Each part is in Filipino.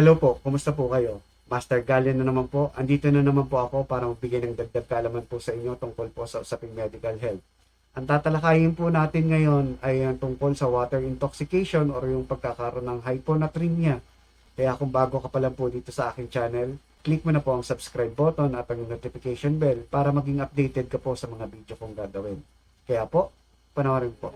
Hello po, kumusta po kayo? Master Galen na naman po. Andito na naman po ako para magbigay ng dagdag kaalaman po sa inyo tungkol po sa usaping medical health. Ang tatalakayin po natin ngayon ay ang tungkol sa water intoxication or yung pagkakaroon ng hyponatremia. Kaya kung bago ka pa lang po dito sa aking channel, click mo na po ang subscribe button at ang notification bell para maging updated ka po sa mga video kong gagawin. Kaya po, panoorin po.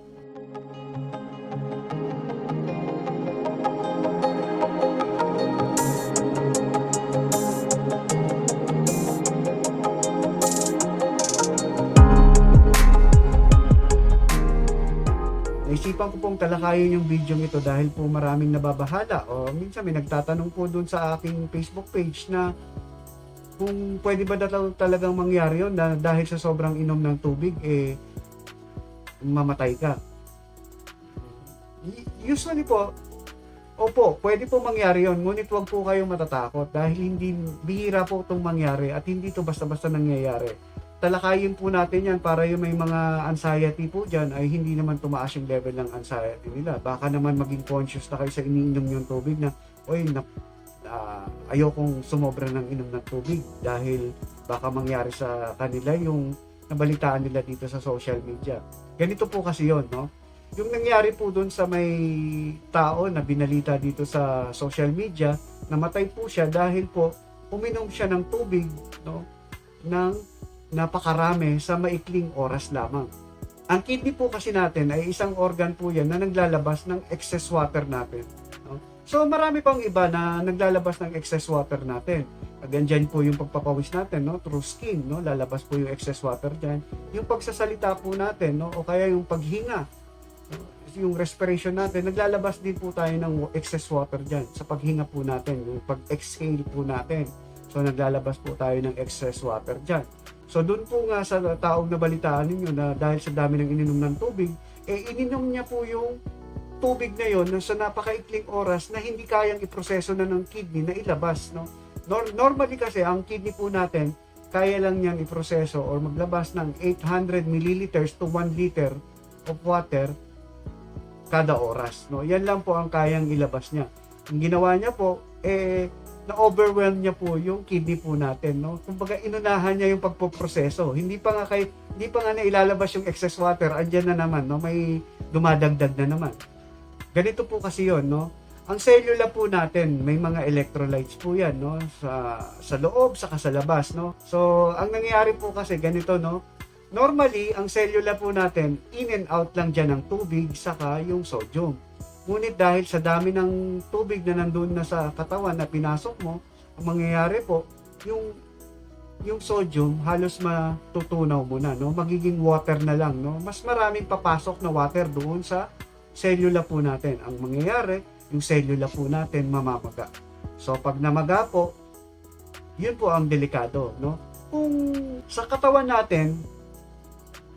Naisipan ko pong talakayin yung video ito dahil po maraming nababahala. O minsan may nagtatanong po dun sa aking Facebook page na kung pwede ba tal- talagang mangyari yun na dahil sa sobrang inom ng tubig eh mamatay ka. Usually po, opo, pwede po mangyari yon ngunit wag po kayong matatakot dahil hindi bihira po itong mangyari at hindi to basta-basta nangyayari talakayin po natin yan para yung may mga anxiety po dyan ay hindi naman tumaas yung level ng anxiety nila. Baka naman maging conscious na kayo sa iniinom yung tubig na, oy, na, ah, ayokong sumobra ng inom ng tubig dahil baka mangyari sa kanila yung nabalitaan nila dito sa social media. Ganito po kasi yon no? Yung nangyari po doon sa may tao na binalita dito sa social media, namatay po siya dahil po uminom siya ng tubig, no? ng napakarami sa maikling oras lamang. Ang kidney po kasi natin ay isang organ po yan na naglalabas ng excess water natin. No? So marami pang iba na naglalabas ng excess water natin. Again, po yung pagpapawis natin, no? through skin, no? lalabas po yung excess water dyan. Yung pagsasalita po natin, no? o kaya yung paghinga, yung respiration natin, naglalabas din po tayo ng excess water dyan sa paghinga po natin, yung pag-exhale po natin. So naglalabas po tayo ng excess water dyan. So doon po nga sa taong nabalitaan ninyo na dahil sa dami ng ininom ng tubig, eh ininom niya po yung tubig na yon sa napakaikling oras na hindi kayang iproseso na ng kidney na ilabas. No? Nor- normally kasi ang kidney po natin, kaya lang niyan iproseso or maglabas ng 800 milliliters to 1 liter of water kada oras. No? Yan lang po ang kayang ilabas niya. Ang ginawa niya po, eh, na-overwhelm niya po yung kidney po natin, no? Kumbaga inunahan niya yung pagpoproseso. Hindi pa nga kay hindi pa nga na ilalabas yung excess water, andyan na naman, no? May dumadagdag na naman. Ganito po kasi 'yon, no? Ang cellula po natin, may mga electrolytes po 'yan, no? Sa sa loob saka sa labas, no? So, ang nangyayari po kasi ganito, no? Normally, ang cellula po natin, in and out lang dyan ng tubig saka yung sodium. Ngunit dahil sa dami ng tubig na nandun na sa katawan na pinasok mo, ang mangyayari po, yung yung sodium halos matutunaw mo na, no? Magiging water na lang, no? Mas maraming papasok na water doon sa cellula po natin. Ang mangyayari, yung cellula po natin mamamaga. So pag namaga po, yun po ang delikado, no? Kung sa katawan natin,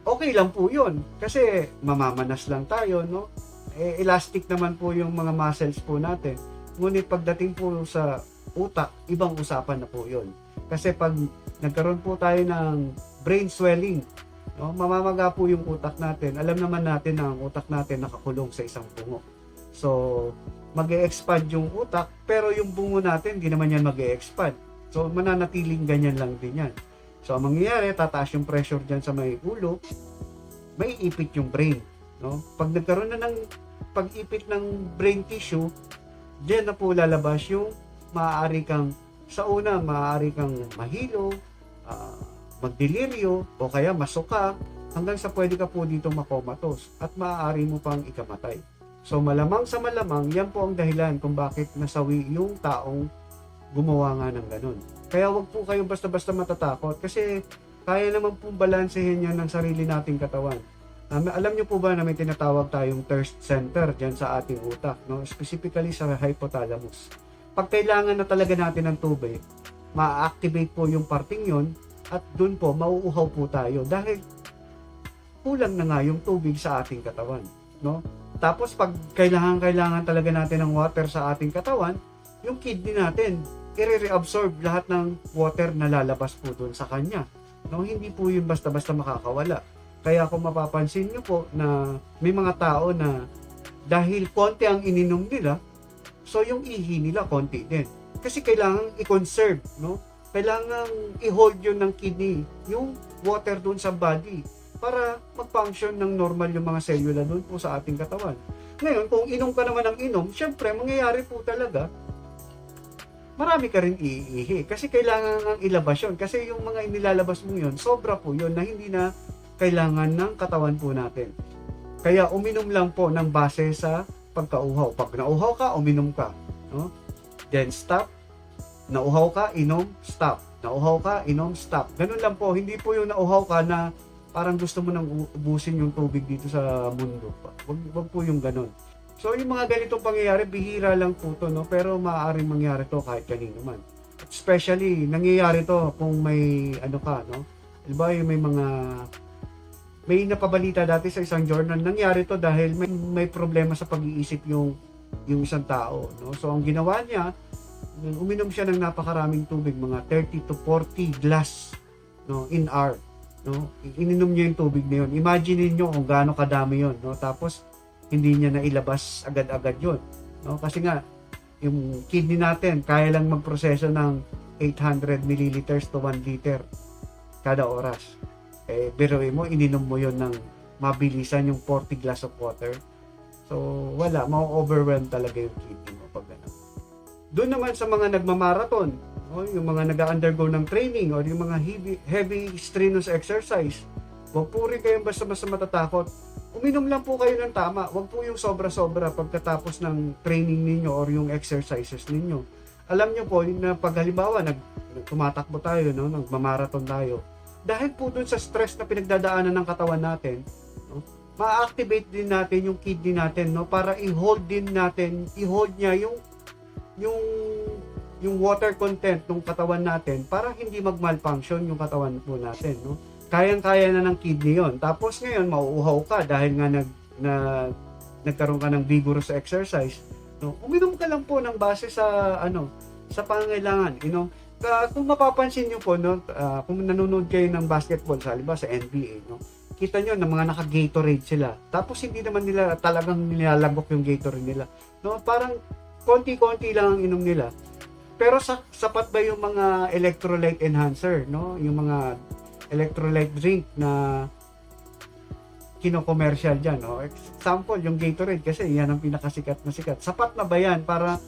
okay lang po yun. Kasi mamamanas lang tayo, no? Eh, elastic naman po yung mga muscles po natin. Ngunit pagdating po sa utak, ibang usapan na po yun. Kasi pag nagkaroon po tayo ng brain swelling, no, mamamaga po yung utak natin. Alam naman natin na ang utak natin nakakulong sa isang bungo. So, mag expand yung utak, pero yung bungo natin, di naman yan mag expand So, mananatiling ganyan lang din yan. So, ang mangyayari, tataas yung pressure dyan sa may ulo, may ipit yung brain. No? Pag nagkaroon na ng pag-ipit ng brain tissue, diyan na po lalabas yung maaari kang sa una, maaari kang mahilo, ah, magdeliryo, o kaya masuka, hanggang sa pwede ka po dito makomatos at maaari mo pang ikamatay. So malamang sa malamang, yan po ang dahilan kung bakit nasawi yung taong gumawa nga ng ganun. Kaya wag po kayong basta-basta matatakot kasi kaya naman po balansehin yan ng sarili nating katawan. Um, alam niyo po ba na may tinatawag tayong thirst center dyan sa ating utak, no? specifically sa hypothalamus. Pag kailangan na talaga natin ng tubig, ma-activate po yung parting yon at dun po mauuhaw po tayo dahil kulang na nga yung tubig sa ating katawan. No? Tapos pag kailangan kailangan talaga natin ng water sa ating katawan, yung kidney natin, i-reabsorb lahat ng water na lalabas po dun sa kanya. No? Hindi po yun basta-basta makakawala. Kaya kung mapapansin nyo po na may mga tao na dahil konti ang ininom nila, So, yung ihi nila, konti din. Kasi kailangan i-conserve, no? Kailangan i-hold yun ng kidney, yung water doon sa body, para mag-function ng normal yung mga selula doon po sa ating katawan. Ngayon, kung inom ka naman ng inom, syempre, mangyayari po talaga, marami ka rin iihi. Kasi kailangan ang ilabas yun. Kasi yung mga inilalabas mo yun, sobra po yun na hindi na kailangan ng katawan po natin. Kaya uminom lang po ng base sa pagkauhaw. Pag nauhaw ka, uminom ka. No? Then stop. Nauhaw ka, inom, stop. Nauhaw ka, inom, stop. Ganun lang po. Hindi po yung nauhaw ka na parang gusto mo nang ubusin yung tubig dito sa mundo. Wag, wag po yung ganun. So yung mga ganitong pangyayari, bihira lang po to, no? pero maaaring mangyari to kahit kanino man. Especially, nangyayari to kung may ano ka, no? Diba yung may mga may napabalita dati sa isang journal, nangyari to dahil may, may problema sa pag-iisip yung yung isang tao, no? So ang ginawa niya, uminom siya ng napakaraming tubig, mga 30 to 40 glass, no, in hour, no? Ininom niya yung tubig na yun. Imagine niyo kung gaano kadami yon, no? Tapos hindi niya nailabas agad-agad yun. No? Kasi nga, yung kidney natin, kaya lang magproseso ng 800 milliliters to 1 liter kada oras. Eh, biruin mo, ininom mo yon ng mabilisan yung 40 glass of water. So, wala. Ma-overwhelm talaga yung kidney mo pag ganun. Doon naman sa mga nagmamarathon, o yung mga nag-undergo ng training or yung mga heavy, heavy strenuous exercise, huwag po rin kayong basta-basta matatakot uminom lang po kayo ng tama. Huwag po yung sobra-sobra pagkatapos ng training ninyo or yung exercises ninyo. Alam nyo po na pag halimbawa nag, tumatakbo tayo, no, nagmamarathon tayo, dahil po dun sa stress na pinagdadaanan ng katawan natin, no, ma-activate din natin yung kidney natin no para i-hold din natin, i-hold niya yung yung yung water content ng katawan natin para hindi mag-malfunction yung katawan po natin no kayang-kaya na ng kidney yon. Tapos ngayon, mauuhaw ka dahil nga nag, na, nagkaroon ka ng vigorous exercise. No? Uminom ka lang po ng base sa, ano, sa pangailangan. You know? Ka- kung mapapansin nyo po, no, ah, kung nanonood kayo ng basketball, sa halimbawa sa NBA, no, kita nyo na mga naka-Gatorade sila. Tapos hindi naman nila talagang nilalagok yung Gatorade nila. No, parang konti-konti lang ang inom nila. Pero sa, sapat ba yung mga electrolyte enhancer, no? Yung mga electrolyte drink na kino-commercial dyan. No? Example, yung Gatorade kasi yan ang pinakasikat na sikat. Sapat na ba yan para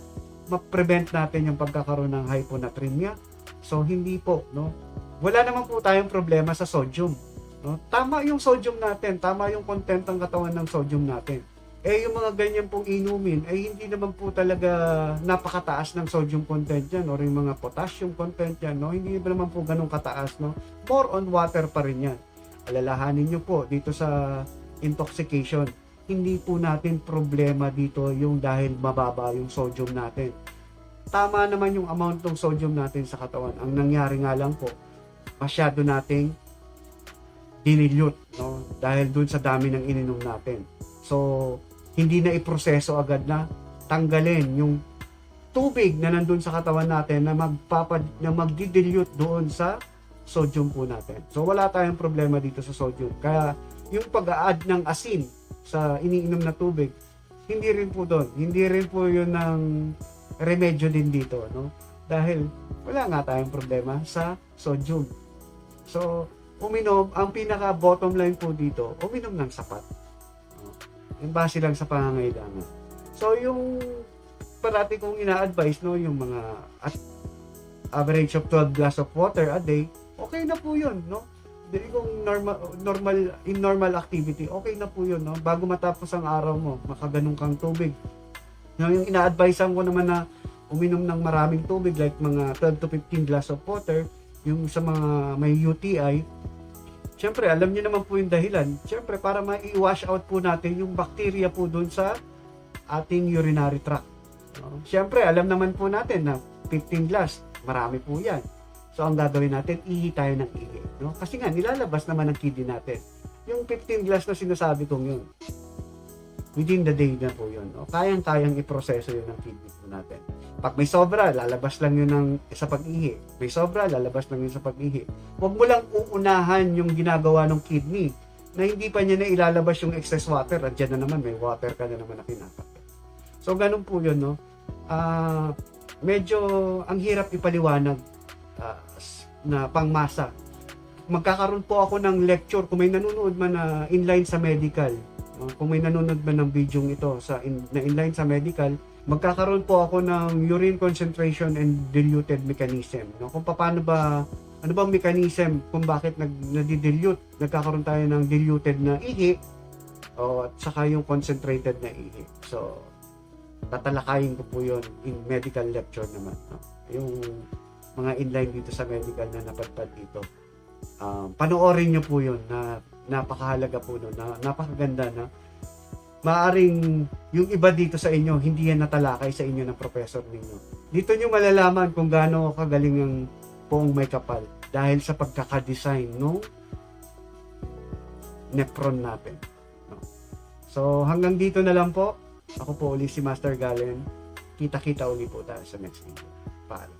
ma-prevent natin yung pagkakaroon ng hyponatremia? So, hindi po. No? Wala naman po tayong problema sa sodium. No? Tama yung sodium natin. Tama yung content ng katawan ng sodium natin. Eh, yung mga ganyan pong inumin, ay hindi naman po talaga napakataas ng sodium content yan or yung mga potassium content yan, no? Hindi naman po ganun kataas, no? More on water pa rin yan. Alalahanin nyo po dito sa intoxication, hindi po natin problema dito yung dahil mababa yung sodium natin. Tama naman yung amount ng sodium natin sa katawan. Ang nangyari nga lang po, masyado nating dinilute, no? Dahil dun sa dami ng ininom natin. So, hindi na iproseso agad na tanggalin yung tubig na nandun sa katawan natin na magpapad na magdi-dilute doon sa sodium po natin. So wala tayong problema dito sa sodium. Kaya yung pag-add ng asin sa iniinom na tubig, hindi rin po doon. Hindi rin po yun ng remedyo din dito, no? Dahil wala nga tayong problema sa sodium. So, uminom, ang pinaka bottom line po dito, uminom ng sapat. No? Yung base lang sa pangangailangan. So, yung parati kong ina-advise, no, yung mga at average of 12 glass of water a day, okay na po yun, no? Dili kung normal, normal, in normal activity, okay na po yun, no? Bago matapos ang araw mo, makaganong kang tubig. No, yung ina-advisean ko naman na uminom ng maraming tubig, like mga 12 to 15 glass of water, yung sa mga may UTI, Siyempre, alam niyo naman po yung dahilan. Siyempre, para ma-wash out po natin yung bacteria po dun sa ating urinary tract. No? Siyempre, alam naman po natin na 15 glass, marami po yan. So, ang gagawin natin, ihi tayo ng ihi. No? Kasi nga, nilalabas naman ang kidney natin. Yung 15 glass na sinasabi kong yun, within the day na po yun. No? Kayang-kayang iproseso yun ng kidney po natin. Pag may sobra, lalabas lang yun ng, sa pag-ihi. May sobra, lalabas lang yun sa pag-ihi. Huwag mo lang uunahan yung ginagawa ng kidney na hindi pa niya na ilalabas yung excess water. Andiyan na naman, may water ka na naman na kinakapit. So, ganun po yun, no? ah, medyo ang hirap ipaliwanag s- na pangmasa. Magkakaroon po ako ng lecture kung may nanonood man na inline sa medical. no? kung may nanonood man ng video ito sa in, na inline sa medical, magkakaroon po ako ng urine concentration and diluted mechanism. No? Kung paano ba ano bang mechanism kung bakit nag nadidilute, nagkakaroon tayo ng diluted na ihi o at saka yung concentrated na ihi. So, tatalakayin ko po yun in medical lecture naman. No? Yung mga inline dito sa medical na napadpad dito. Um, panoorin nyo po yun na napakahalaga po nun, na napakaganda na maaring yung iba dito sa inyo, hindi yan natalakay sa inyo ng professor ninyo. Dito nyo malalaman kung gaano kagaling ang poong may kapal dahil sa pagkakadesign no nephron natin. No? So hanggang dito na lang po. Ako po uli si Master Galen. Kita-kita uli po tayo sa next video. Paalam.